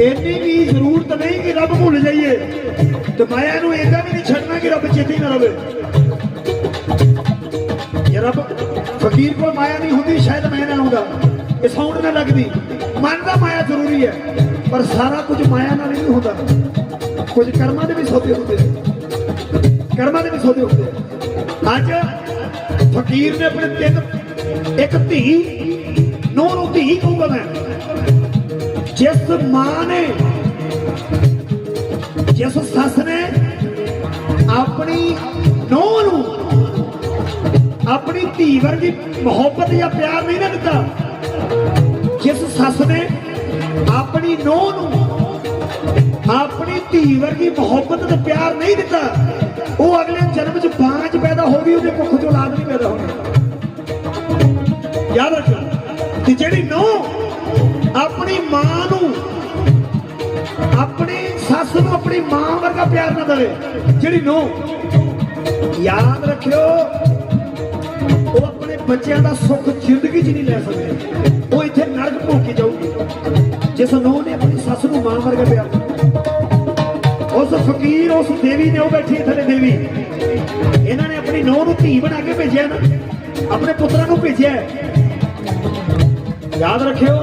ਇੰਨੀ ਵੀ ਜ਼ਰੂਰਤ ਨਹੀਂ ਕਿ ਰੱਬ ਭੁੱਲ ਜਾਈਏ। ਤੇ ਮਾਇਆ ਨੂੰ ਏਦਾਂ ਵੀ ਨਹੀਂ ਛੱਡਣਾ ਕਿ ਰੱਬ ਚੇਤੇ ਨਾ ਰਵੇ। ਜੇ ਰੱਬ, ਫਕੀਰ ਕੋਲ ਮਾਇਆ ਨਹੀਂ ਹੁੰਦੀ, ਸ਼ਾਇਦ ਮੈਂ ਨਾ ਆਉਂਦਾ। ਇਹ ਸੌਂਡ ਨਾ ਲੱਗਦੀ। ਮਨ ਦਾ ਮਾਇਆ ਜ਼ਰੂਰੀ ਹੈ, ਪਰ ਸਾਰਾ ਕੁਝ ਮਾਇਆ ਨਾਲ ਨਹੀਂ ਹੁੰਦਾ। ਕੁਝ ਕਰਮਾਂ ਦੇ ਵੀ ਸੌਦੇ ਹੁੰਦੇ ਕਰਮਾਂ ਦੇ ਵੀ ਸੌਦੇ ਹੁੰਦੇ ਅੱਜ ਫਕੀਰ ਨੇ ਆਪਣੇ ਤਿੰਨ, ਇੱਕ ਧੀ, ਨੂੰਹ ਨੂੰ ਧੀ ਕਹੂੰਗਾ ਮੈਂ। ਜਿਸ ਮਾਂ ਨੇ ਜਿਸ ਸੱਸ ਨੇ ਆਪਣੀ ਨੂੰਹ ਨੂੰ ਆਪਣੀ ਧੀ ਵਰਗੀ ਮੁਹੱਬਤ ਜਾਂ ਪਿਆਰ ਨਹੀਂ ਨਾ ਦਿੱਤਾ ਜਿਸ ਸੱਸ ਨੇ ਆਪਣੀ ਨੂੰਹ ਨੂੰ ਆਪਣੀ ਧੀ ਵਰਗੀ ਮੁਹੱਬਤ ਤੇ ਪਿਆਰ ਨਹੀਂ ਦਿੱਤਾ ਉਹ ਅਗਲੇ ਜਨਮ 'ਚ ਬਾਂਝ ਪੈਦਾ ਹੋ ਗਈ ਉਹਦੇ ਕੁੱਖ 'ਚ ਔਲਾਦ ਨਹੀਂ ਪੈਦਾ ਹੋਣੀ ਯਾਦ ਰੱਖੋ ਕਿ ਜਿਹੜੀ ਆਪਣੀ ਸੱਸ ਨੂੰ ਆਪਣੀ ਮਾਂ ਵਰਗਾ ਪਿਆਰ ਨਾ ਦੇਵੇ। ਜਿਹੜੀ ਨੂੰਹ। ਯਾਦ ਰੱਖਿਓ ਉਹ ਆਪਣੇ ਬੱਚਿਆਂ ਦਾ ਸੁੱਖ ਜ਼ਿੰਦਗੀ 'ਚ ਨਹੀਂ ਲੈ ਸਕਦੇ। ਉਹ ਇੱਥੇ ਨਰਕ ਭੋਗ ਕੇ ਜਾਊਗੀ। ਜਿਸ ਨੂੰਹ ਨੇ ਆਪਣੀ ਸੱਸ ਨੂੰ ਮਾਂ ਵਰਗਾ ਪਿਆਰ ਉਸ ਫਕੀਰ ਉਸ ਦੇਵੀ ਨੇ ਉਹ ਬੈਠੀ ਥੱਲੇ ਦੇਵੀ। ਇਹਨਾਂ ਨੇ ਆਪਣੀ ਨੂੰਹ ਨੂੰ ਧੀ ਬਣਾ ਕੇ ਭੇਜਿਆ ਨਾ। ਆਪਣੇ ਪੁੱਤਰਾਂ ਨੂੰ ਭੇਜਿਆ। ਯਾਦ ਰੱਖਿਓ